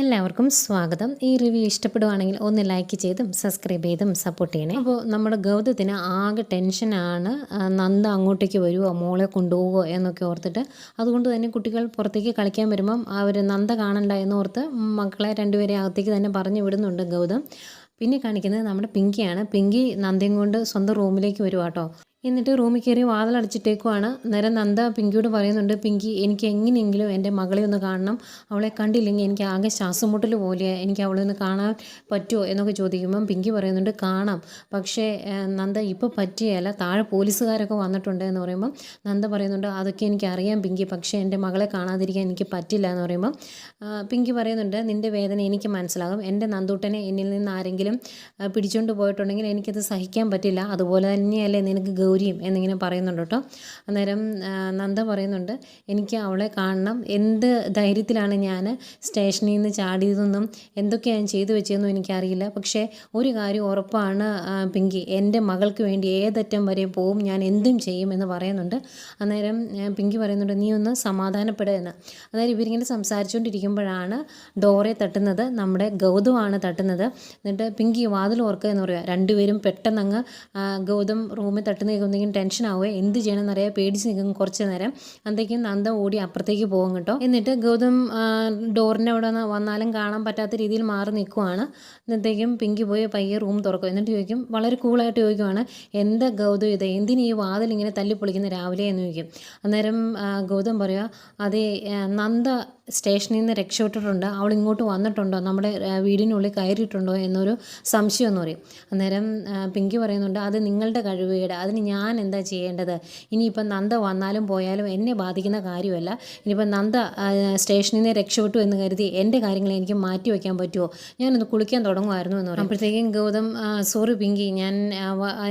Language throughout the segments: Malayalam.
എല്ലാവർക്കും സ്വാഗതം. ഈ റിവ്യൂ ഇഷ്ടപ്പെടുവാണെങ്കിൽ ഒന്ന് ലൈക്ക് ചെയ്തും സബ്സ്ക്രൈബ് ചെയ്തും സപ്പോർട്ട് ചെയ്യണേ. അപ്പോൾ നമ്മുടെ ഗൗതത്തിന് ആകെ ടെൻഷനാണ് നന്ദ അങ്ങോട്ടേക്ക് വരുമോ മോളെ കൊണ്ടുപോകുമോ എന്നൊക്കെ ഓർത്തിട്ട്. അതുകൊണ്ട് തന്നെ കുട്ടികൾ പുറത്തേക്ക് കളിക്കാൻ വരുമ്പം അവർ നന്ദ കാണണ്ട എന്നോർത്ത് മക്കളെ രണ്ടുപേരെ അകത്തേക്ക് തന്നെ പറഞ്ഞു വിടുന്നുണ്ട് ഗൗതം. പിന്നെ കാണിക്കുന്നത് നമ്മുടെ പിങ്കിയാണ്. പിങ്കി നന്ദയും കൊണ്ട് സ്വന്തം റൂമിലേക്ക് വരുവാ കേട്ടോ എന്നിട്ട് റൂമിൽ കയറി വാതിലടച്ചിട്ടേക്കുവാണ്. നേരം നന്ദ പിങ്കിയോട് പറയുന്നുണ്ട് പിങ്കി എനിക്ക് എങ്ങനെയെങ്കിലും എന്റെ മകളെ ഒന്ന് കാണണം. അവളെ കണ്ടില്ലെങ്കിൽ എനിക്ക് ആകെ ശ്വാസം മുട്ടൽ പോലെ എനിക്ക് അവളെ ഒന്ന് കാണാൻ പറ്റുമോ എന്നൊക്കെ ചോദിക്കുമ്പം പിങ്കി പറയുന്നുണ്ട് കാണാം. പക്ഷേ നന്ദ ഇപ്പോൾ പറ്റിയല്ല താഴെ പോലീസുകാരൊക്കെ വന്നിട്ടുണ്ട് എന്ന് പറയുമ്പം നന്ദ പറയുന്നുണ്ട് അതൊക്കെ എനിക്ക് അറിയാം പിങ്കി. പക്ഷേ എന്റെ മകളെ കാണാതിരിക്കാൻ എനിക്ക് പറ്റില്ല എന്ന് പറയുമ്പം പിങ്കി പറയുന്നുണ്ട് നിന്റെ വേദന എനിക്ക് മനസ്സിലാകും. എന്റെ നന്ദൂട്ടനെ എന്നിൽ നിന്ന് ആരെങ്കിലും പിടിച്ചുകൊണ്ട് പോയിട്ടുണ്ടെങ്കിൽ എനിക്കത് സഹിക്കാൻ പറ്റില്ല. അതുപോലെ തന്നെയല്ലേ നിനക്ക് ഗൗരിയും എന്നിങ്ങനെ പറയുന്നുണ്ട് കേട്ടോ. അന്നേരം നന്ദ പറയുന്നുണ്ട് എനിക്ക് അവളെ കാണണം. എന്ത് ധൈര്യത്തിലാണ് ഞാൻ സ്റ്റേഷനിൽ നിന്ന് ചാടിയതെന്നും എന്തൊക്കെയാണ് ഞാൻ ചെയ്തു വെച്ചതെന്നും എനിക്കറിയില്ല. പക്ഷേ ഒരു കാര്യം ഉറപ്പാണ് പിങ്കി. എന്റെ മകൾക്ക് വേണ്ടി ഏതറ്റം വരെ പോവും. ഞാൻ എന്തും ചെയ്യും എന്ന് പറയുന്നുണ്ട്. അന്നേരം പിങ്കി പറയുന്നുണ്ട് നീ ഒന്ന് സമാധാനപ്പെടുക എന്ന്. ഇവരിങ്ങനെ സംസാരിച്ചുകൊണ്ടിരിക്കുമ്പോഴാണ് ഡോറെ തട്ടുന്നത്. നമ്മുടെ ഗൗതമാണ് തട്ടുന്നത്. എന്നിട്ട് പിങ്കി വാതിൽ ഓർക്കുക എന്ന് പറയുക രണ്ടുപേരും പെട്ടെന്നങ്ങ് ഗൗതം റൂമിൽ തട്ടുന്ന കേൾക്കുന്നെങ്കിൽ ടെൻഷൻ ആവുക എന്ത് ചെയ്യണം എന്നറിയാം പേടിച്ച് നിൽക്കും കുറച്ച് നേരം അന്തേക്കും നന്ദ ഓടി അപ്പുറത്തേക്ക് പോകും കേട്ടോ. എന്നിട്ട് ഗൗതം ഡോറിന്റെ അവിടെ വന്നാലും കാണാൻ പറ്റാത്ത രീതിയിൽ മാറി നിൽക്കുവാണ്. എന്നത്തേക്കും പിങ്കി പോയി പയ്യെ റൂം തുറക്കും. എന്നിട്ട് ചോദിക്കും വളരെ കൂളായിട്ട് ചോദിക്കുവാണ് എന്താ ഗൗതം ഇത്? എന്തിനു ഈ വാതിൽ ഇങ്ങനെ തല്ലി പൊളിക്കുന്ന രാവിലെ? എന്ന് ചോദിക്കും. അന്നേരം ഗൗതം പറയുക അതേ നന്ദ സ്റ്റേഷനിൽ നിന്ന് രക്ഷപ്പെട്ടിട്ടുണ്ട്. അവൾ ഇങ്ങോട്ട് വന്നിട്ടുണ്ടോ? നമ്മുടെ വീടിനുള്ളിൽ കയറിയിട്ടുണ്ടോ എന്നൊരു സംശയം എന്ന് പറയും. അന്നേരം പിങ്കി പറയുന്നുണ്ട് അത് നിങ്ങളുടെ കഴിവുകേട്. അതിന് ഞാൻ എന്താ ചെയ്യേണ്ടത്? ഇനിയിപ്പം നന്ദ വന്നാലും പോയാലും എന്നെ ബാധിക്കുന്ന കാര്യമല്ല. ഇനിയിപ്പം നന്ദ സ്റ്റേഷനിൽ നിന്ന് രക്ഷപ്പെട്ടു എന്ന് കരുതി എന്റെ കാര്യങ്ങൾ എനിക്ക് മാറ്റി വയ്ക്കാൻ പറ്റുമോ? ഞാനൊന്ന് കുളിക്കാൻ തുടങ്ങുമായിരുന്നു എന്ന് പറയും. അപ്പോഴത്തേക്കും ഗൗതം സോറി പിങ്കി ഞാൻ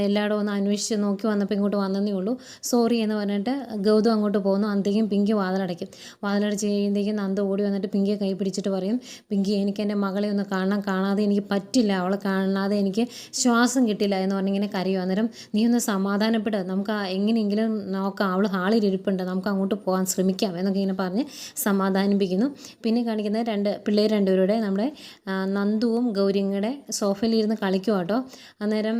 എല്ലായിടും ഒന്ന് അന്വേഷിച്ച് നോക്കി വന്നപ്പോൾ ഇങ്ങോട്ട് വന്നതേ ഉള്ളൂ. സോറി എന്ന് പറഞ്ഞിട്ട് ഗൗതം അങ്ങോട്ട് പോകുന്നു. അന്തേക്കും പിങ്കി വാതിലടയ്ക്കും. വാതിലടച്ച് കഴിയുമ്പോഴത്തേക്കും നന്ദ ഓടി വന്നിട്ട് പിങ്കിയെ കൈ പിടിച്ചിട്ട് പറയും പിങ്കി എനിക്ക് എന്റെ മകളെ ഒന്ന് കാണാൻ കാണാതെ എനിക്ക് പറ്റില്ല. അവളെ കാണാതെ എനിക്ക് ശ്വാസം കിട്ടില്ല എന്ന് പറഞ്ഞിങ്ങനെ കരയും അന്നേരം നീ ഒന്ന് സമാധാനപ്പെട്ട് നമുക്ക് എങ്ങനെയെങ്കിലും നോക്കാം. അവൾ ഹാളിൽ ഇരിപ്പുണ്ട് നമുക്ക് അങ്ങോട്ട് പോകാൻ ശ്രമിക്കാം എന്നൊക്കെ ഇങ്ങനെ പറഞ്ഞ് സമാധാനിപ്പിക്കുന്നു. പിന്നെ കാണിക്കുന്നത് രണ്ട് പിള്ളേർ രണ്ടുപേരുടെ നമ്മുടെ നന്ദുവും ഗൗരിയുടെ സോഫയിലിരുന്ന് കളിക്കും കേട്ടോ അന്നേരം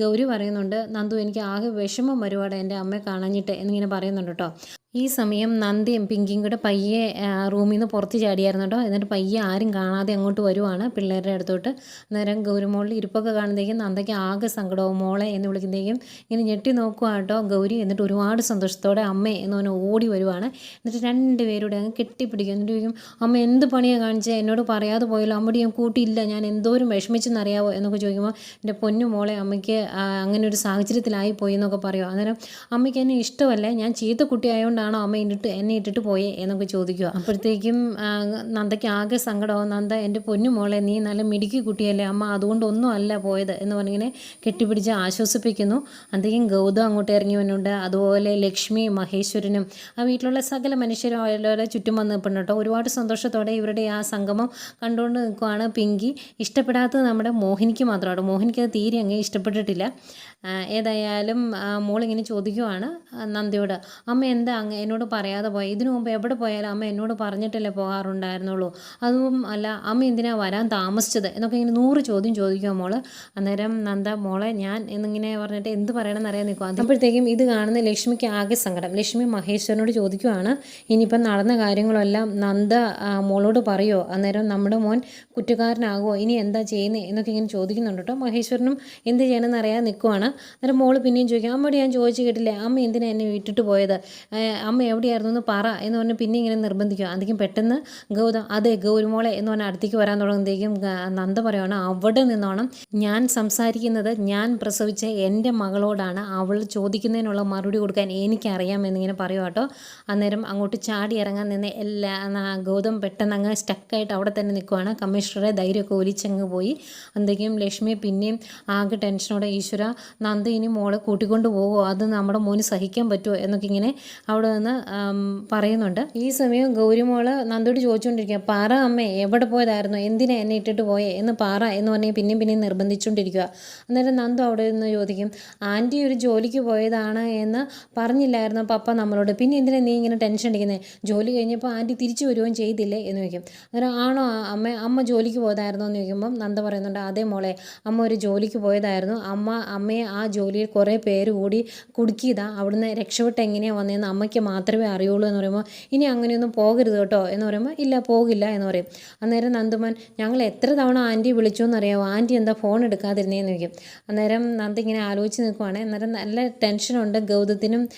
ഗൗരി പറയുന്നുണ്ട് നന്ദു എനിക്ക് ആകെ വിഷമം വരുവാടെ എന്റെ അമ്മയെ കാണാഞ്ഞിട്ട് എന്നിങ്ങനെ പറയുന്നുണ്ട് കേട്ടോ ഈ സമയം നന്ദിയും പിങ്കിയും കൂടെ പയ്യെ റൂമിൽ നിന്ന് പുറത്ത് ചാടിയായിരുന്നു കേട്ടോ എന്നിട്ട് പയ്യെ ആരും കാണാതെ അങ്ങോട്ട് വരുവാണ് പിള്ളേരുടെ അടുത്തോട്ട്. അന്നേരം ഗൗരിമോളിൽ ഇരിപ്പൊക്കെ കാണുന്നതേക്കും നന്ദയ്ക്ക് ആകെ സങ്കടവും മോളെ എന്ന് വിളിക്കുന്നതേക്കും ഇങ്ങനെ ഞെട്ടി നോക്കുക കേട്ടോ ഗൗരി. എന്നിട്ട് ഒരുപാട് സന്തോഷത്തോടെ അമ്മേ എന്ന് പറഞ്ഞ് ഓടി വരുവാണ്. എന്നിട്ട് രണ്ടുപേരുടെ അങ്ങ് കെട്ടിപ്പിടിക്കും. എന്നിട്ട് ചോദിക്കും അമ്മ എന്ത് പണിയാണ് കാണിച്ചത് എന്നോട് പറയാതെ പോയല്ലോ. അമ്മയോട് ഞാൻ കൂട്ടിയില്ല. ഞാൻ എന്തോരം വിഷമിച്ചെന്നറിയാവോ? എന്നൊക്കെ ചോദിക്കുമ്പോൾ എന്റെ പൊന്നു മോളെ അമ്മയ്ക്ക് അങ്ങനെ ഒരു സാഹചര്യത്തിലായി പോയി എന്നൊക്കെ പറയുമോ അന്നേരം അമ്മയ്ക്ക് എന്നെ ഇഷ്ടമല്ലേ. ഞാൻ ചീത്ത കുട്ടിയായതുകൊണ്ടാണോ അമ്മ ഇട്ടിട്ട് എന്നെ ഇട്ടിട്ട് പോയേ എന്നൊക്കെ ചോദിക്കുക. അപ്പോഴത്തേക്കും നന്ദയ്ക്ക് ആകെ സങ്കടമാവും. നന്ദ എന്റെ പൊന്നു മോളെ നീ നല്ല മിടുക്കി കുട്ടിയല്ലേ. അമ്മ അതുകൊണ്ടൊന്നും അല്ല പോയത്. എന്ന് പറഞ്ഞിങ്ങനെ കെട്ടിപ്പിടിച്ച് ആശ്വസിപ്പിക്കുന്നു. അന്തേക്കും ഗൗതം അങ്ങോട്ട് ഇറങ്ങി വന്നുണ്ട് അതുപോലെ ലക്ഷ്മി മഹേശ്വരനും ആ വീട്ടിലുള്ള സകല മനുഷ്യരും അവരുടെ ചുറ്റും വന്ന് നിൽപ്പുണ്ട് കേട്ടോ. ഒരുപാട് സന്തോഷത്തോടെ ഇവരുടെ ആ സംഗമം കണ്ടുകൊണ്ട് നിൽക്കുവാണ് പിങ്കി. ഇഷ്ടപ്പെടാത്തത് നമ്മുടെ മോഹിനിക്ക് മാത്രമാണ് മോഹിനിക്ക് അത് തീരെ അങ്ങ് ഇഷ്ടപ്പെട്ടിട്ടില്ല. ഏതായാലും മോളിങ്ങനെ ചോദിക്കുവാണ് നന്ദിയോട്. അമ്മ എന്താ അങ്ങ് എന്നോട് പറയാതെ പോയി. ഇതിനു മുമ്പ് എവിടെ പോയാലും അമ്മ എന്നോട് പറഞ്ഞിട്ടല്ലേ പോകാറുണ്ടായിരുന്നുള്ളൂ. അതും അല്ല അമ്മ എന്തിനാ വരാൻ താമസിച്ചത്? എന്നൊക്കെ ഇങ്ങനെ നൂറ് ചോദ്യം ചോദിക്കുക മോൾ. അന്നേരം നന്ദ മോളെ ഞാൻ എന്നിങ്ങനെ പറഞ്ഞിട്ട് എന്ത് പറയണമെന്ന് അറിയാൻ നിൽക്കുക അപ്പോഴത്തേക്കും ഇത് കാണുന്ന ലക്ഷ്മിക്ക് ആകെ സങ്കടം. ലക്ഷ്മി മഹേശ്വരനോട് ചോദിക്കുവാണ് ഇനിയിപ്പം നടന്ന കാര്യങ്ങളെല്ലാം നന്ദ മോളോട് പറയുമോ അന്നേരം നമ്മുടെ മോൻ കുറ്റക്കാരനാകുമോ ഇനി എന്താ ചെയ്യുന്നത് എന്നൊക്കെ ഇങ്ങനെ ചോദിക്കുന്നുണ്ട് കേട്ടോ. മഹേശ്വരനും എന്ത് ചെയ്യണമെന്ന് അറിയാൻ നിൽക്കുവാണ്. അന്നേരം മോൾ പിന്നെയും ചോദിക്കും അമ്മയോട് ഞാൻ ചോദിച്ചു കേട്ടില്ലേ? അമ്മ എന്തിനാ എന്നെ വിട്ടിട്ട് പോയത്? അമ്മ എവിടെയായിരുന്നു എന്ന് പറ എന്ന് പറഞ്ഞ് പിന്നെ ഇങ്ങനെ നിർബന്ധിക്കും അധികം പെട്ടെന്ന് ഗൗതം അതെ ഗൗരിമോളെ എന്ന് പറഞ്ഞാൽ അടുത്തേക്ക് വരാൻ തുടങ്ങുമ്പോഴത്തേക്കും നന്ദ പറയുകയാണ് അവിടെ നിന്നോണം. ഞാൻ സംസാരിക്കുന്നത് ഞാൻ പ്രസവിച്ച എന്റെ മകളോടാണ്. അവൾ ചോദിക്കുന്നതിനുള്ള മറുപടി കൊടുക്കാൻ എനിക്കറിയാം എന്നിങ്ങനെ പറയുക കേട്ടോ. അന്നേരം അങ്ങോട്ട് ചാടി ഇറങ്ങാൻ നിന്ന് എല്ലാ ഗൗതം പെട്ടെന്ന് അങ്ങ് സ്റ്റക്കായിട്ട് അവിടെ തന്നെ നിൽക്കുവാണ്. കമ്മീഷണറെ ധൈര്യമൊക്കെ ഒലിച്ചങ്ങ് പോയി. എന്തെങ്കിലും ലക്ഷ്മി പിന്നെയും ആകെ ടെൻഷനോടെ ഈശ്വര നന്ദ ഇനി മോളെ കൂട്ടിക്കൊണ്ട് പോകുമോ അത് നമ്മുടെ മോന് സഹിക്കാൻ പറ്റുമോ എന്നൊക്കെ ഇങ്ങനെ അവിടെ അവിടെ പറയുന്നുണ്ട്. ഈ സമയം ഗൗരിമോൾ നന്ദോട് ചോദിച്ചുകൊണ്ടിരിക്കുക പാറ അമ്മ എവിടെ പോയതായിരുന്നു? എന്തിനാ എന്നെ ഇട്ടിട്ട് പോയേ? എന്ന് പാറ എന്ന് പറഞ്ഞ് പിന്നെയും പിന്നെയും നിർബന്ധിച്ചുകൊണ്ടിരിക്കുക. അന്നേരം നന്ദു അവിടെ നിന്ന് ചോദിക്കും ആന്റി ഒരു ജോലിക്ക് പോയതാണ് എന്ന് പറഞ്ഞില്ലായിരുന്നു പപ്പ നമ്മളോട്. പിന്നെ എന്തിനാ നീ ഇങ്ങനെ ടെൻഷൻ അടിക്കുന്നത് ജോലി കഴിഞ്ഞപ്പോൾ ആന്റി തിരിച്ചു വരുകയും ചെയ്തില്ലേ? എന്ന് ചോദിക്കും. അന്നേരം ആണോ അമ്മ അമ്മ ജോലിക്ക് പോയതായിരുന്നോ? എന്ന് ചോദിക്കുമ്പം നന്ദ പറയുന്നുണ്ട് അതേ മോളെ അമ്മ ഒരു ജോലിക്ക് പോയതായിരുന്നു. അമ്മ അമ്മയെ ആ ജോലിയിൽ കുറേ പേര് കൂടി കുടുക്കിയതാ. അവിടുന്ന് രക്ഷപ്പെട്ട് എങ്ങനെയാണ് വന്നതെന്ന് അമ്മയ്ക്ക് മാത്രമേ അറിയുള്ളൂ എന്ന് പറയുമ്പോൾ ഇനി അങ്ങനെയൊന്നും പോകരുത് കേട്ടോ എന്ന് പറയുമ്പോൾ ഇല്ല പോകില്ല എന്ന് പറയും. അന്നേരം നന്ദുമൻ ഞങ്ങൾ എത്ര തവണ ആന്റി വിളിച്ചു എന്നറിയാമോ ആന്റി എന്താ ഫോൺ എടുക്കാതിരുന്നേന്ന് ചോദിക്കും. അന്നേരം നന്ദി ഇങ്ങനെ ആലോചിച്ച് നിൽക്കുവാണ്. അന്നേരം നല്ല ടെൻഷനുണ്ട് ഗൗതത്തിനും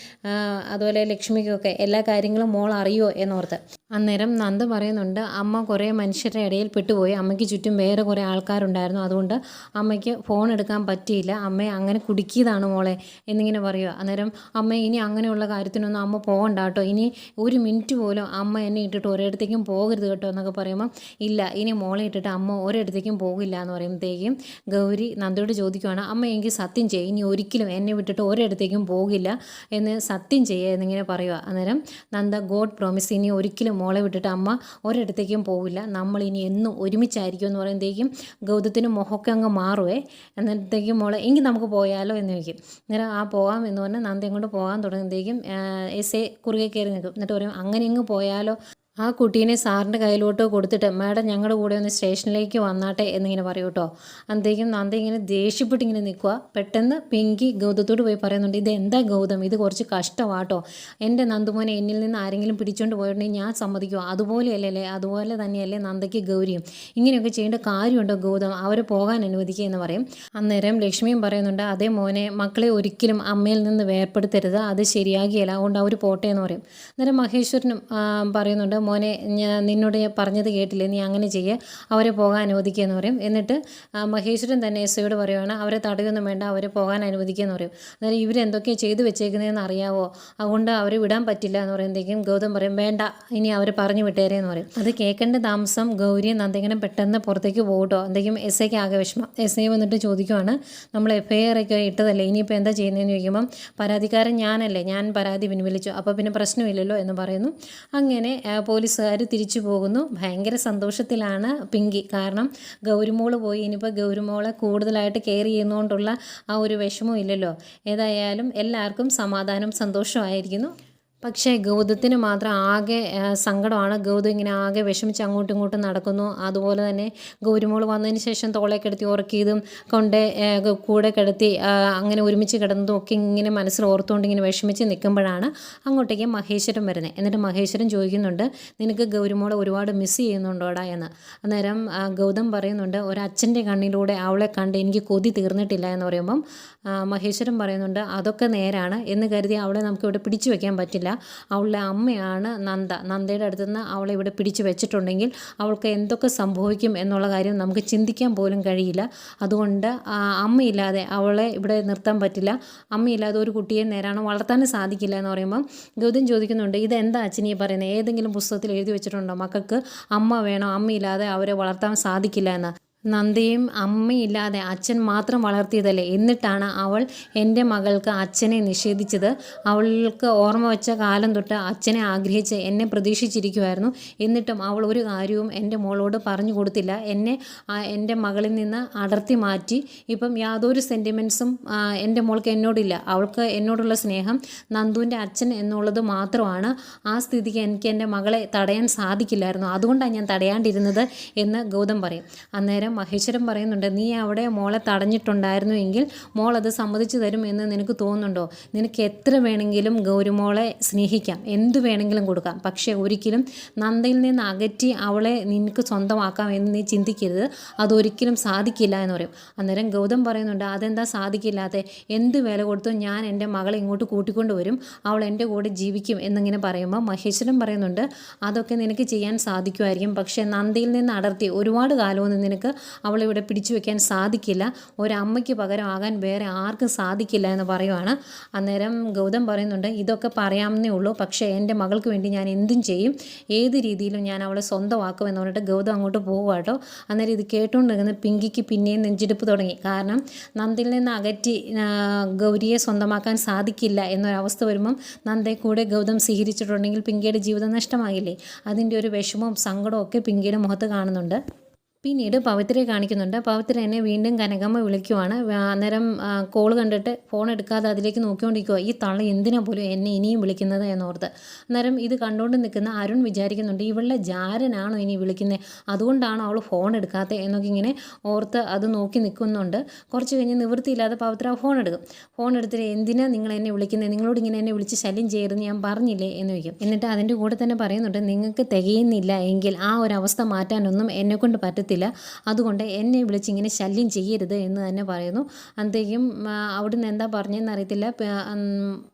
അതുപോലെ ലക്ഷ്മിക്കും ഒക്കെ എല്ലാ കാര്യങ്ങളും മോൾ അറിയുമോ എന്നോർത്ത്. അന്നേരം നന്ദ പറയുന്നുണ്ട് അമ്മ കുറേ മനുഷ്യരുടെ ഇടയിൽ പെട്ടുപോയി. അമ്മയ്ക്ക് ചുറ്റും വേറെ കുറേ ആൾക്കാരുണ്ടായിരുന്നു. അതുകൊണ്ട് അമ്മയ്ക്ക് ഫോൺ എടുക്കാൻ പറ്റിയില്ല. അമ്മയെ അങ്ങനെ കുടുക്കിയതാണ് മോളെ എന്നിങ്ങനെ പറയുക അന്നേരം അമ്മ ഇനി അങ്ങനെയുള്ള കാര്യത്തിനൊന്നും അമ്മ പോകണ്ട കേട്ടോ ഇനി ഒരു മിനിറ്റ് പോലും അമ്മ എന്നെ ഇട്ടിട്ട് ഒരിടത്തേക്കും പോകരുത് കേട്ടോ എന്നൊക്കെ പറയുമ്പോൾ ഇല്ല ഇനി മോളെ ഇട്ടിട്ട് അമ്മ ഒരിടത്തേക്കും പോകില്ല എന്ന് പറയുമ്പോഴത്തേക്കും ഗൗരി നന്ദയോട് ചോദിക്കുവാണ് അമ്മ എനിക്ക് സത്യം ചെയ്യുക ഇനി ഒരിക്കലും എന്നെ വിട്ടിട്ട് ഒരിടത്തേക്കും പോകില്ല എന്ന് സത്യം ചെയ്യുക എന്നിങ്ങനെ പറയുക അന്നേരം നന്ദ ഗോഡ് പ്രോമിസ് ഇനി ഒരിക്കലും മോളെ വിട്ടിട്ട് അമ്മ ഒരിടത്തേക്കും പോകില്ല. നമ്മൾ ഇനി എന്നും ഒരുമിച്ചായിരിക്കും എന്ന് പറയുമ്പോഴത്തേക്കും ഗൗതത്തിന് മുഖമൊക്കെ അങ്ങ് മാറുവേ. എന്നിടത്തേക്കും മോളെ എങ്കിൽ നമുക്ക് പോയാലോ എന്ന് ചോദിക്കും. അന്നേരം ആ പോകാം എന്ന് പറഞ്ഞാൽ നന്ദി അങ്ങോട്ട് പോകാൻ തുടങ്ങുമ്പോഴത്തേക്കും എസ് കുറുകെ കയറി നിൽക്കും. എന്നിട്ട് പറയും അങ്ങനെ ഇങ്ങ് പോയാലോ? ആ കുട്ടീനെ സാറിന്റെ കയ്യിലോട്ട് കൊടുത്തിട്ട് മാഡം ഞങ്ങളുടെ കൂടെ ഒന്ന് സ്റ്റേഷനിലേക്ക് വന്നാട്ടെ എന്നിങ്ങനെ പറയൂ കേട്ടോ. അന്തേക്കും നന്ദ ഇങ്ങനെ ദേഷ്യപ്പെട്ട് ഇങ്ങനെ നിൽക്കുക പെട്ടെന്ന് പിങ്കി ഗൗതത്തോട് പോയി പറയുന്നുണ്ട് ഇത് എന്താ ഗൗതം? ഇത് കുറച്ച് കഷ്ടമാട്ടോ എന്റെ നന്ദുമോനെ എന്നിൽ നിന്ന് ആരെങ്കിലും പിടിച്ചുകൊണ്ട് പോയിട്ടുണ്ടെങ്കിൽ ഞാൻ സമ്മതിക്കുമോ അതുപോലെയല്ലേ അതുപോലെ തന്നെയല്ലേ നന്ദയ്ക്ക് ഗൗരിയും. ഇങ്ങനെയൊക്കെ ചെയ്യേണ്ട കാര്യമുണ്ടോ ഗൗതം? അവരെ പോകാൻ അനുവദിക്കുക എന്ന് പറയും. അന്നേരം ലക്ഷ്മിയും പറയുന്നുണ്ട് അതേ മോനെ മക്കളെ ഒരിക്കലും അമ്മയിൽ നിന്ന് വേർപ്പെടുത്തരുത്. അത് ശരിയാകിയല്ല. അതുകൊണ്ട് അവർ പോട്ടെ എന്ന് പറയും. അന്നേരം മഹേശ്വരനും പറയുന്നുണ്ട് മോനെ ഞാൻ നിന്നോട് ഞാൻ പറഞ്ഞത് കേട്ടില്ലേ? നീ അങ്ങനെ ചെയ്യേ. അവരെ പോകാൻ അനുവദിക്കുക എന്ന് പറയും. എന്നിട്ട് മഹേശ്വരൻ തന്നെ എസ് പറയുകയാണ് അവരെ തടയൊന്നും വേണ്ട അവരെ പോകാൻ അനുവദിക്കുക എന്ന് പറയും. അന്നേരം ഇവരെന്തൊക്കെയാണ് ചെയ്തു വെച്ചേക്കുന്നതെന്ന് അറിയാവോ? അതുകൊണ്ട് അവരെ വിടാൻ പറ്റില്ല എന്ന് പറയുമ്പോഴത്തേക്കും ഗൗതം പറയും വേണ്ട ഇനി അവരെ പറഞ്ഞു വിട്ടേരെ എന്ന് പറയും. അത് കേൾക്കേണ്ട താമസം ഗൗരി നന്ദിങ്ങനെ പെട്ടെന്ന് പുറത്തേക്ക് പോകട്ടോ എന്തെങ്കിലും എസ് ഐക്ക് ആകെ വിഷമം. എസ് ഐ വന്നിട്ട് ചോദിക്കുവാണ് നമ്മൾ എഫ് ഐ ആർ ഒക്കെ ഇട്ടതല്ലേ? ഇനിയിപ്പോൾ എന്താ ചെയ്യുന്നതെന്ന് ചോദിക്കുമ്പം പരാതിക്കാരൻ ഞാനല്ലേ ഞാൻ പരാതി പിൻവലിച്ചു. അപ്പോൾ പിന്നെ പ്രശ്നമില്ലല്ലോ എന്ന് പറയുന്നു. അങ്ങനെ പോലീസുകാർ തിരിച്ചു പോകുന്നു. ഭയങ്കര സന്തോഷത്തിലാണ് പിങ്കി. കാരണം ഗൗരിമോൾ പോയി. ഇനിയിപ്പോൾ ഗൗരിമോളെ കൂടുതലായിട്ട് കെയർ ചെയ്യുന്നതുകൊണ്ടുള്ള ആ ഒരു വിഷമവും ഇല്ലല്ലോ. ഏതായാലും എല്ലാവർക്കും സമാധാനം സന്തോഷമായിരിക്കുന്നു പക്ഷേ ഗൗതത്തിന് മാത്രം ആകെ സങ്കടമാണ്. ഗൗതം ഇങ്ങനെ ആകെ വിഷമിച്ച് അങ്ങോട്ടും ഇങ്ങോട്ടും നടക്കുന്നു. അതുപോലെ തന്നെ ഗൗരിമോൾ വന്നതിന് ശേഷം തോളെ കിടത്തി ഉറക്കിയതും കൊണ്ട് കൂടെ കിടത്തി അങ്ങനെ ഒരുമിച്ച് കിടന്നതും ഒക്കെ ഇങ്ങനെ മനസ്സിൽ ഓർത്തുകൊണ്ട് ഇങ്ങനെ വിഷമിച്ച് നിൽക്കുമ്പോഴാണ് അങ്ങോട്ടേക്ക് മഹേശ്വരൻ വരുന്നത്. എന്നിട്ട് മഹേശ്വരൻ ചോദിക്കുന്നുണ്ട് നിനക്ക് ഗൗരിമോളെ ഒരുപാട് മിസ് ചെയ്യുന്നുണ്ടോടാ? എന്ന്. അന്നേരം ഗൗതം പറയുന്നുണ്ട് ഒരച്ഛന്റെ കണ്ണിലൂടെ അവളെ കണ്ട് എനിക്ക് കൊതി തീർന്നിട്ടില്ല എന്ന് പറയുമ്പം മഹേശ്വരം പറയുന്നുണ്ട് അതൊക്കെ നേരാണ്. എന്ന് കരുതി അവളെ നമുക്ക് ഇവിടെ പിടിച്ചു വയ്ക്കാൻ പറ്റില്ല. അവളുടെ അമ്മയാണ് നന്ദ. നന്ദയുടെ അടുത്ത് നിന്ന് അവളെ ഇവിടെ പിടിച്ചു വെച്ചിട്ടുണ്ടെങ്കിൽ അവൾക്ക് എന്തൊക്കെ സംഭവിക്കും എന്നുള്ള കാര്യം നമുക്ക് ചിന്തിക്കാൻ പോലും കഴിയില്ല. അതുകൊണ്ട് അമ്മയില്ലാതെ അവളെ ഇവിടെ നിർത്താൻ പറ്റില്ല. അമ്മയില്ലാതെ ഒരു കുട്ടിയെ നേരാണ് വളർത്താനും സാധിക്കില്ല എന്ന് പറയുമ്പം ഗൗതം ചോദിക്കുന്നുണ്ട് ഇത് എന്താ അച്ഛനീ പറയുന്നത്? ഏതെങ്കിലും പുസ്തകത്തിൽ എഴുതി വെച്ചിട്ടുണ്ടോ മക്കൾക്ക്? അമ്മ വേണം? അമ്മയില്ലാതെ അവരെ വളർത്താൻ സാധിക്കില്ല എന്ന്. നന്ദയും അമ്മയില്ലാതെ അച്ഛൻ മാത്രം വളർത്തിയതല്ലേ? എന്നിട്ടാണ് അവൾ എന്റെ മകൾക്ക് അച്ഛനെ നിഷേധിച്ചത്. അവൾക്ക് ഓർമ്മ വെച്ച കാലം തൊട്ട് അച്ഛനെ ആഗ്രഹിച്ച് എന്നെ പ്രതീക്ഷിച്ചിരിക്കുമായിരുന്നു എന്നിട്ടും അവൾ ഒരു കാര്യവും എന്റെ മോളോട് പറഞ്ഞു കൊടുത്തില്ല. എന്നെ എന്റെ മകളിൽ നിന്ന് അടർത്തി മാറ്റി. ഇപ്പം യാതൊരു സെന്റിമെൻസും എന്റെ മോൾക്ക് എന്നോടില്ല. അവൾക്ക് എന്നോടുള്ള സ്നേഹം നന്ദുവിന്റെ അച്ഛൻ എന്നുള്ളത് മാത്രമാണ്. ആ സ്ഥിതിക്ക് എനിക്ക് എന്റെ മകളെ തടയാൻ സാധിക്കില്ലായിരുന്നു. അതുകൊണ്ടാണ് ഞാൻ തടയാണ്ടിരുന്നത് എന്ന് ഗൗതം പറയും. അന്നേരം മഹേശ്വരൻ പറയുന്നുണ്ട് നീ അവിടെ മോളെ തടഞ്ഞിട്ടുണ്ടായിരുന്നു എങ്കിൽ മോൾ അത് സമ്മതിച്ചു തരും എന്ന് നിനക്ക് തോന്നുന്നുണ്ടോ? നിനക്ക് എത്ര വേണമെങ്കിലും ഗൗരിമോളെ സ്നേഹിക്കാം എന്തു വേണമെങ്കിലും കൊടുക്കാം. പക്ഷേ ഒരിക്കലും നന്ദയിൽ നിന്ന് അകറ്റി അവളെ നിനക്ക് സ്വന്തമാക്കാം എന്ന് നീ ചിന്തിക്കരുത്. അതൊരിക്കലും സാധിക്കില്ല എന്ന് പറയും. അന്നേരം ഗൗതം പറയുന്നുണ്ട് അതെന്താ സാധിക്കില്ലാതെ എന്ത് വില കൊടുത്തും ഞാൻ എന്റെ മകളെ ഇങ്ങോട്ട് കൂട്ടിക്കൊണ്ട് വരും. അവൾ എന്റെ കൂടെ ജീവിക്കും എന്നിങ്ങനെ പറയുമ്പോൾ മഹേശ്വരൻ പറയുന്നുണ്ട് അതൊക്കെ നിനക്ക് ചെയ്യാൻ സാധിക്കുമായിരിക്കും. പക്ഷേ നന്ദിയിൽ നിന്ന് അടർത്തി ഒരുപാട് കാലമൊന്നും നിനക്ക് അവളിവിടെ പിടിച്ചു വെക്കാൻ സാധിക്കില്ല. ഒരമ്മയ്ക്ക് പകരം ആകാൻ വേറെ ആർക്കും സാധിക്കില്ല എന്ന് പറയുവാണ്. അന്നേരം ഗൗതം പറയുന്നുണ്ട് ഇതൊക്കെ പറയാമെന്നേ ഉള്ളൂ. പക്ഷേ എന്റെ മകൾക്ക് വേണ്ടി ഞാൻ എന്തും ചെയ്യും. ഏത് രീതിയിലും ഞാൻ അവളെ സ്വന്തമാക്കുമെന്ന് പറഞ്ഞിട്ട് ഗൗതം അങ്ങോട്ട് പോകുക കേട്ടോ. അന്നേരം ഇത് കേട്ടുകൊണ്ടിരിക്കുന്ന പിങ്കിക്ക് പിന്നെയും നെഞ്ചിടിപ്പ് തുടങ്ങി. കാരണം നന്ദിൽ നിന്ന് അകറ്റി ഗൗരിയെ സ്വന്തമാക്കാൻ സാധിക്കില്ല എന്നൊരവസ്ഥ വരുമ്പം നന്ദയെ കൂടെ ഗൗതം സ്വീകരിച്ചിട്ടുണ്ടെങ്കിൽ പിങ്കിയുടെ ജീവിതം നഷ്ടമാകില്ലേ? അതിന്റെ ഒരു വിഷമവും സങ്കടവും ഒക്കെ പിങ്കിയുടെ മുഖത്ത് കാണുന്നുണ്ട്. പിന്നീട് പവിത്രയെ കാണിക്കുന്നുണ്ട്. പവിത്ര എന്നെ വീണ്ടും കനകമ്മ വിളിക്കുവാണ്. അന്നേരം കോൾ കണ്ടിട്ട് ഫോൺ എടുക്കാതെ അതിലേക്ക് നോക്കിക്കൊണ്ടിരിക്കുക ഈ തള്ള എന്തിനാ പോലും എന്നെ ഇനിയും വിളിക്കുന്നത് എന്നോർത്ത്. അന്നേരം ഇത് കണ്ടുകൊണ്ട് നിൽക്കുന്ന അരുൺ വിചാരിക്കുന്നുണ്ട് ഇവളുടെ ജാരനാണോ ഇനി വിളിക്കുന്നത് അതുകൊണ്ടാണോ അവൾ ഫോൺ എടുക്കാത്തത് എന്നൊക്കെ ഇങ്ങനെ ഓർത്ത് അത് നോക്കി നിൽക്കുന്നുണ്ട്. കുറച്ച് കഴിഞ്ഞ് നിവൃത്തിയില്ലാതെ പവിത്ര ഫോൺ എടുക്കും. ഫോൺ എടുത്തിട്ട് എന്തിനാ നിങ്ങൾ എന്നെ വിളിക്കുന്നത് നിങ്ങളോട് ഇങ്ങനെ എന്നെ വിളിച്ച് ശല്യം ചെയ്യരുതെന്ന് ഞാൻ പറഞ്ഞില്ലേ? എന്ന് ചോദിക്കും. എന്നിട്ട് അതിന്റെ കൂടെ തന്നെ പറയുന്നുണ്ട് നിങ്ങൾക്ക് തികയുന്നില്ല എങ്കിൽ ആ ഒരു അവസ്ഥ മാറ്റാനൊന്നും എന്നെക്കൊണ്ട് പറ്റത്തില്ല. അതുകൊണ്ട് എന്നെ വിളിച്ച് ഇങ്ങനെ ശല്യം ചെയ്യരുത് എന്ന് തന്നെ പറയുന്നു. അന്തേക്കും അവിടുന്ന് എന്താ പറഞ്ഞതെന്ന് അറിയത്തില്ല.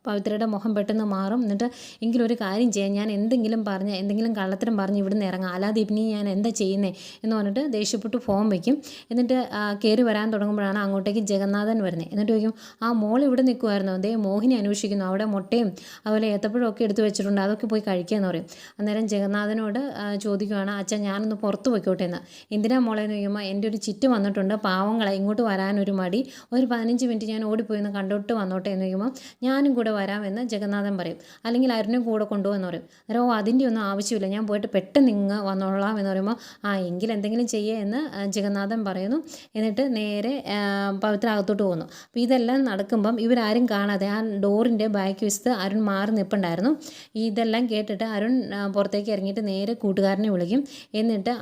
പവിത്രയുടെ മുഖം പെട്ടെന്ന് മാറും. എന്നിട്ട് എങ്കിലും ഒരു കാര്യം ചെയ്യാം. ഞാൻ എന്തെങ്കിലും പറഞ്ഞ് എന്തെങ്കിലും കള്ളത്തരം പറഞ്ഞ് ഇവിടുന്ന് ഇറങ്ങാം. അല്ലാതെ ഇനി ഞാൻ എന്താ ചെയ്യുന്നത് എന്ന് പറഞ്ഞിട്ട് ദേഷ്യപ്പെട്ട് ഫോൺ വയ്ക്കും എന്നിട്ട് കയറി വരാൻ തുടങ്ങുമ്പോഴാണ് അങ്ങോട്ടേക്ക് ജഗന്നാഥൻ വരുന്നത് എന്നിട്ട് ചോദിക്കും ആ മോൾ ഇവിടെ നിൽക്കുമായിരുന്നു അതേ മോഹിനി അന്വേഷിക്കുന്നു. അവിടെ മുട്ടയും അതുപോലെ ഏത്തപ്പഴം ഒക്കെ എടുത്തു വെച്ചിട്ടുണ്ട്. അതൊക്കെ പോയി കഴിക്കുക എന്ന് പറയും. അന്നേരം ജഗന്നാഥനോട് ചോദിക്കുവാണ് അച്ഛൻ ഞാനൊന്ന് പുറത്ത് പോയിക്കോട്ടെ എന്ന്. എന്തിനാ മോളെ ചോദിക്കുമ്പോൾ എന്റെ ഒരു ചിറ്റ് വന്നിട്ടുണ്ട് പാവങ്ങളെ ഇങ്ങോട്ട് വരാനൊരു മടി. ഒരു പതിനഞ്ച് മിനിറ്റ് ഞാൻ ഓടിപ്പോയി ഒന്ന് കണ്ടോട്ട് വന്നോട്ടെ എന്ന് ചോദിക്കുമ്പോൾ ഞാനും കൂടെ വരാമെന്ന് ജഗന്നാഥൻ പറയും. അല്ലെങ്കിൽ അരുണും കൂടെ കൊണ്ടുപോകുമെന്ന് പറയും. അന്നേരം അതിന്റെ ഒന്നും ആവശ്യമില്ല ഞാൻ പോയിട്ട് പെട്ടെന്ന് ഇങ്ങ് വന്നോളാം എന്ന് പറയുമ്പോൾ ആ എങ്കിൽ എന്തെങ്കിലും ചെയ്യേ എന്ന് ജഗന്നാഥൻ പറയുന്നു. എന്നിട്ട് നേരെ പവിത്രാകത്തോട്ട് പോകുന്നു. അപ്പോൾ ഇതെല്ലാം നടക്കുമ്പം ഇവരാരും കാണാതെ ആ ഡോറിന്റെ ബാക്ക് വശത്ത് അരുൺ മാറി നിൽപ്പുണ്ടായിരുന്നു. ഇതെല്ലാം കേട്ടിട്ട് അരുൺ പുറത്തേക്ക് ഇറങ്ങിയിട്ട് നേരെ കൂട്ടുകാരനെ വിളിക്കും. എന്നിട്ട്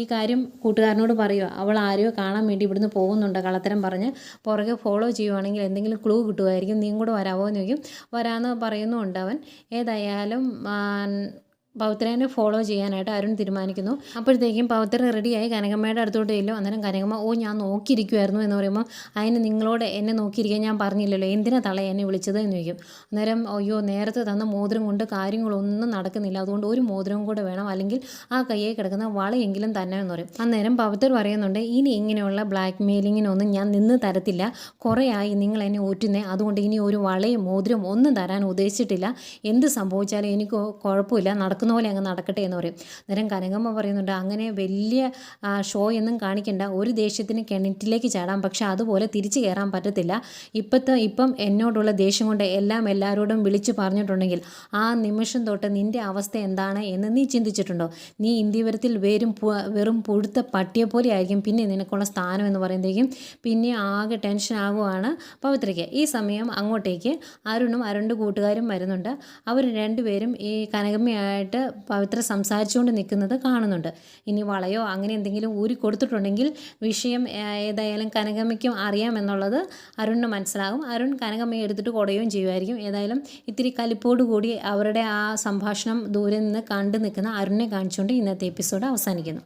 ഈ കാര്യം കൂട്ടുകാരനോട് പറയുക അവൾ ആരെയോ കാണാൻ വേണ്ടി ഇവിടുന്ന് പോകുന്നുണ്ട് കള്ളത്തരം പറഞ്ഞ് പുറകെ ഫോളോ ചെയ്യുവാണെങ്കിൽ എന്തെങ്കിലും ക്ലൂ കിട്ടുമായിരിക്കും നീയും കൂടെ വരാമോ എന്ന് ചോദിക്കും. വരാമെന്ന് പറയുന്നുമുണ്ട് അവൻ. ഏതായാലും പവിത്രേനെ ഫോളോ ചെയ്യാനായിട്ട് അരുൺ തീരുമാനിക്കുന്നു. അപ്പോഴത്തേക്കും പവിത്ര റെഡിയായി കനകമ്മയുടെ അടുത്തോട്ട് ചെല്ലും. അന്നേരം കനകമ്മ ഓ ഞാൻ നോക്കിയിരിക്കുമായിരുന്നു എന്ന് പറയുമ്പോൾ അതിന് നിങ്ങളോട് എന്നെ നോക്കിയിരിക്കാൻ ഞാൻ പറഞ്ഞില്ലല്ലോ. എന്തിനാ തള എന്നെ വിളിച്ചത്? എന്ന് ചോദിക്കും. അന്നേരം അയ്യോ നേരത്തെ തന്ന മോതിരം കൊണ്ട് കാര്യങ്ങളൊന്നും നടക്കുന്നില്ല. അതുകൊണ്ട് ഒരു മോതിരം കൂടെ വേണം. അല്ലെങ്കിൽ ആ കയ്യെ കിടക്കുന്ന വളയെങ്കിലും തന്നെ എന്ന് പറയും. അന്നേരം പവിത്ര പറയുന്നുണ്ട് ഇനി ഇങ്ങനെയുള്ള ബ്ലാക്ക് മെയിലിങ്ങിനൊന്നും ഞാൻ നിന്ന് തരത്തില്ല. കുറേ ആയി നിങ്ങൾ എന്നെ ഊറ്റുന്നേ. അതുകൊണ്ട് ഇനി ഒരു വളയും മോതിരം ഒന്നും തരാൻ ഉദ്ദേശിച്ചിട്ടില്ല. എന്ത് സംഭവിച്ചാലും എനിക്ക് കുഴപ്പമില്ല. നടക്കുന്ന പോലെ അങ്ങ് നടക്കട്ടെ എന്ന് പറയും. നേരം കനകമ്മ പറയുന്നുണ്ട് അങ്ങനെ വലിയ ഷോ എന്നും കാണിക്കേണ്ട. ഒരു ദേഷ്യത്തിന് കിണറ്റിലേക്ക് ചാടാം. പക്ഷെ അതുപോലെ തിരിച്ചു കയറാൻ പറ്റത്തില്ല. ഇപ്പോഴത്തെ ഇപ്പം എന്നോടുള്ള ദേഷ്യം കൊണ്ട് എല്ലാം എല്ലാവരോടും വിളിച്ചു പറഞ്ഞിട്ടുണ്ടെങ്കിൽ ആ നിമിഷം തൊട്ട് നിന്റെ അവസ്ഥ എന്താണ് എന്ന് നീ ചിന്തിച്ചിട്ടുണ്ടോ? നീ ഇന്ത്യവരത്തിൽ വെറും വെറും പുഴുത്ത പട്ടിയെ പോലെ ആയിരിക്കും. പിന്നെ നിനക്കുള്ള സ്ഥാനം എന്ന് പറയുമ്പോഴേക്കും പിന്നെ ആകെ ടെൻഷൻ ആകുവാണ് പവിത്രയ്ക്ക്. ഈ സമയം അങ്ങോട്ടേക്ക് അരുണും അരുണിന്റെ കൂട്ടുകാരും വരുന്നുണ്ട്. അവർ രണ്ടുപേരും ഈ കനകമ്മയായിട്ട് പവിത്ര സംസാരിച്ചുകൊണ്ട് നിൽക്കുന്നത് കാണുന്നുണ്ട്. ഇനി വളയോ അങ്ങനെ എന്തെങ്കിലും ഊരി കൊടുത്തിട്ടുണ്ടെങ്കിൽ വിഷയം ഏതായാലും കനകമ്മയ്ക്കും അറിയാമെന്നുള്ളത് അരുണിന് മനസ്സിലാകും. അരുൺ കനകമ്മയെ എടുത്തിട്ട് കുടയുകയും ചെയ്യുമായിരിക്കും. ഏതായാലും ഇത്തിരി കലിപ്പോടുകൂടി അവരുടെ ആ സംഭാഷണം ദൂരെ നിന്ന് കണ്ടു നിൽക്കുന്ന അരുണിനെ കാണിച്ചുകൊണ്ട് ഇന്നത്തെ എപ്പിസോഡ് അവസാനിക്കുന്നു.